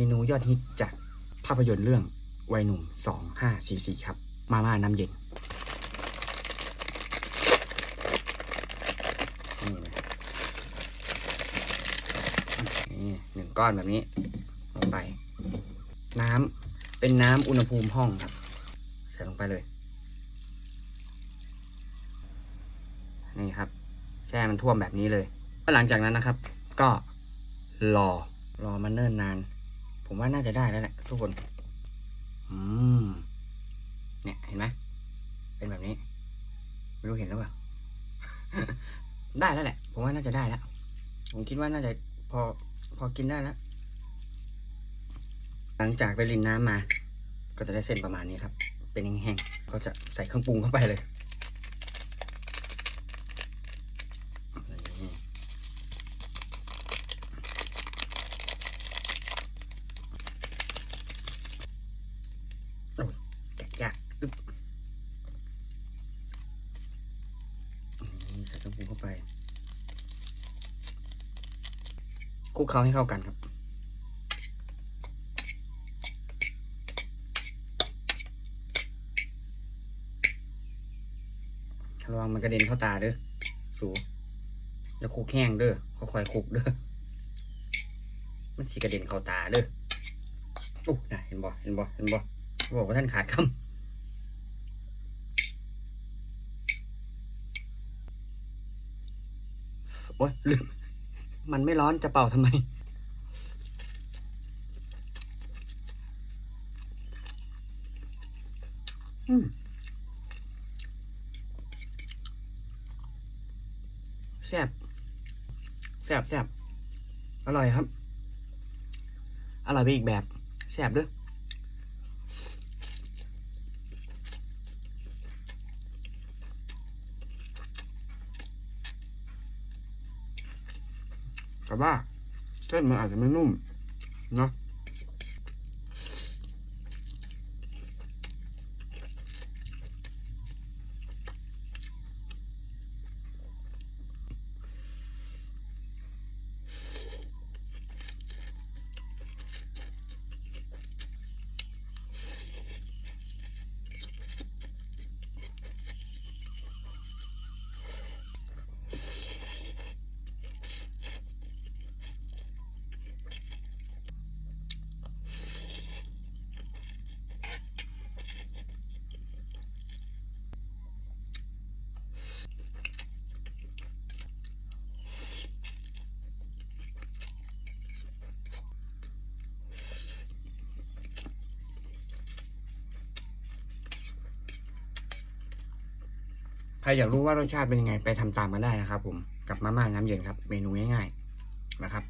เมนูยอดฮิตจากภาพยนตร์เรื่องวัยหนุ่ม 2544 ครับ มาม่าน้ำเย็น นี่เลยนี่หนึ่งก้อนแบบนี้ลงไป น้ำเป็นน้ำอุณหภูมิห้องครับ ใส่ลงไปเลย นี่ครับ แช่มันท่วมแบบนี้เลย หลังจากนั้นนะครับ ก็รอรอมันเนิ่นนาน ผมว่าน่าจะได้แล้วแหละทุกคน อืม เนี่ยเห็นไหม เป็นแบบนี้ ไม่รู้เห็นหรือเปล่า ได้แล้วแหละ ผมว่าน่าจะได้แล้ว ผมคิดว่าน่าจะพอพอกินได้แล้ว หลังจากไปรินน้ำมา ก็จะได้เส้นประมาณนี้ครับ เป็นแห้งๆ ก็จะใส่เครื่องปรุงเข้าไปเลยนี่โอ้ยแกะยากอึ๊บนี่ใส่เครื่องปรุงเขาไปคลุกเคล้าให้เข้ากันครับ ระวังมันกระเด็นเข้าตาเด้อ สูแล้วคุกแห้งเด้อค่อยๆคุกเด้อ มันสิกระเด็นเข้าตาเด้อโอ้น่ะเห็นบ่ เห็นบ่ เห็นบ่บอกว่าท่านขาดคำ โอ้ยลืม มันไม่ร้อนจะเป่าทำไม อืมแซ่บแซ่บแซ่บอร่อยครับ อร่อยไปอีกแบบ แซ่บด้วย แต่ว่าเส้นมันอาจจะไม่นุ่มเนาะ รอยากรู้ว่ารสชาติเป็นยังไงไปทำตามกันได้นะครับ ผมกับมาม่าน้ำเย็นครับ เมนูง่ายๆนะครับ